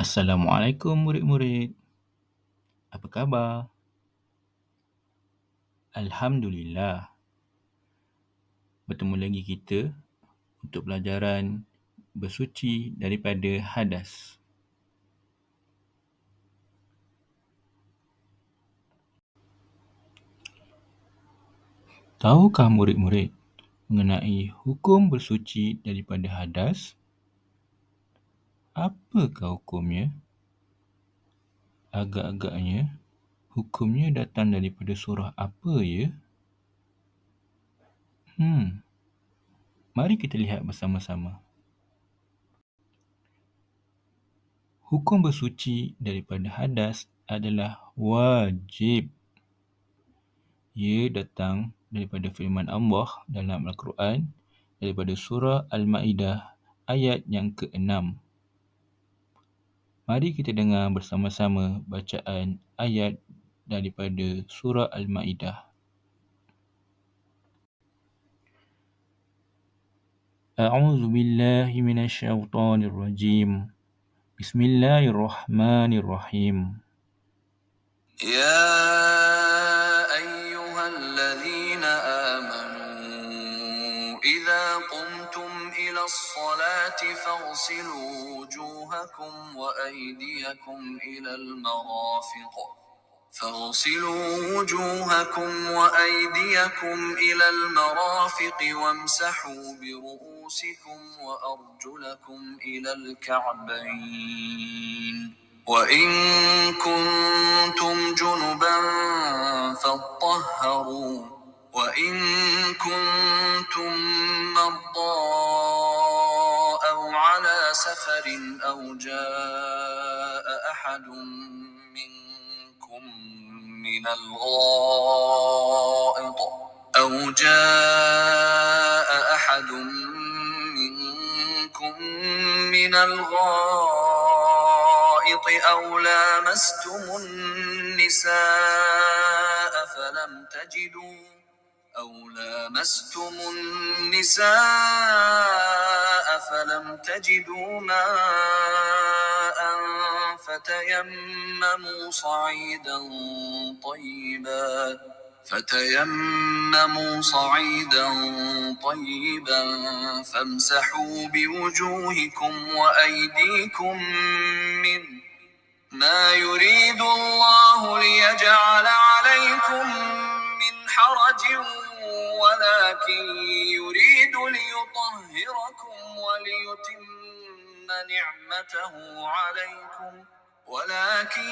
Assalamualaikum murid-murid. Apa khabar? Alhamdulillah. Bertemu lagi kita untuk pelajaran bersuci daripada hadas. Tahukah murid-murid mengenai hukum bersuci daripada hadas? Apakah hukumnya? Agak-agaknya hukumnya datang daripada surah apa ya? Hmm, mari kita lihat bersama-sama. Hukum bersuci daripada hadas adalah wajib. Ia datang daripada firman Allah dalam Al-Quran daripada surah Al-Ma'idah ayat yang ke-6. Mari kita dengar bersama-sama bacaan ayat daripada surah Al-Ma'idah. أعوذ بالله من الشيطان الرجيم بسم الله الرحمن الرحيم يا أيها الذين آمنوا إذا قمتم إلى الصلاة فاغسلوا وجوهكم وأيديكم إلى المرافق. فاغسلوا وجوهكم وأيديكم إلى المرافق وامسحوا برؤوسكم وأرجلكم إلى الكعبين. وإن كنتم جنبا فاطهروا وإن كنتم مرضى سفر أو جاء أحد منكم من الغائط أو جاء أحد منكم من الغائط أو لامستم النساء فلم تجدوا أو لامستم النساء فلم تجدوا ماء فتيمموا صعيدا طيبا فتيمموا صعيدا طيبا فامسحوا بوجوهكم وأيديكم منه ما يريد الله يريد ليطهركم وليتم نعمته عليكم. ولكن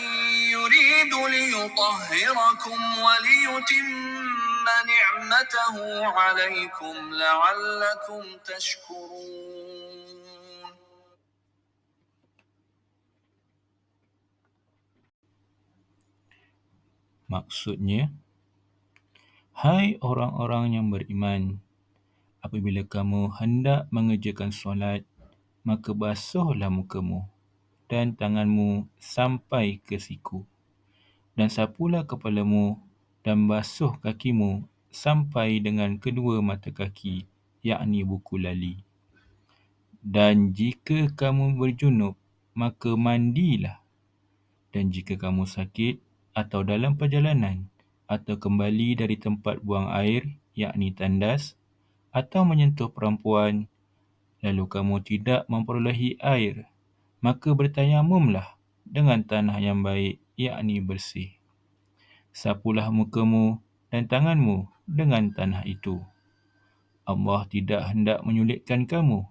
يريد ليطهركم وليتم نعمته عليكم لعلكم تشكرون. Maksudnya, Hai orang-orang yang beriman, apabila kamu hendak mengerjakan solat, maka basuhlah mukamu dan tanganmu sampai ke siku. Dan sapulah kepalamu dan basuh kakimu sampai dengan kedua mata kaki, yakni buku lali. Dan jika kamu berjunub, maka mandilah. Dan jika kamu sakit atau dalam perjalanan atau kembali dari tempat buang air, yakni tandas, atau menyentuh perempuan, lalu kamu tidak memperolehi air, maka bertayamumlah dengan tanah yang baik, yakni bersih. Sapulah mukamu dan tanganmu dengan tanah itu. Allah tidak hendak menyulitkan kamu,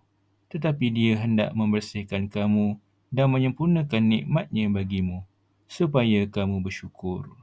tetapi Dia hendak membersihkan kamu dan menyempurnakan nikmat-Nya bagimu, supaya kamu bersyukur.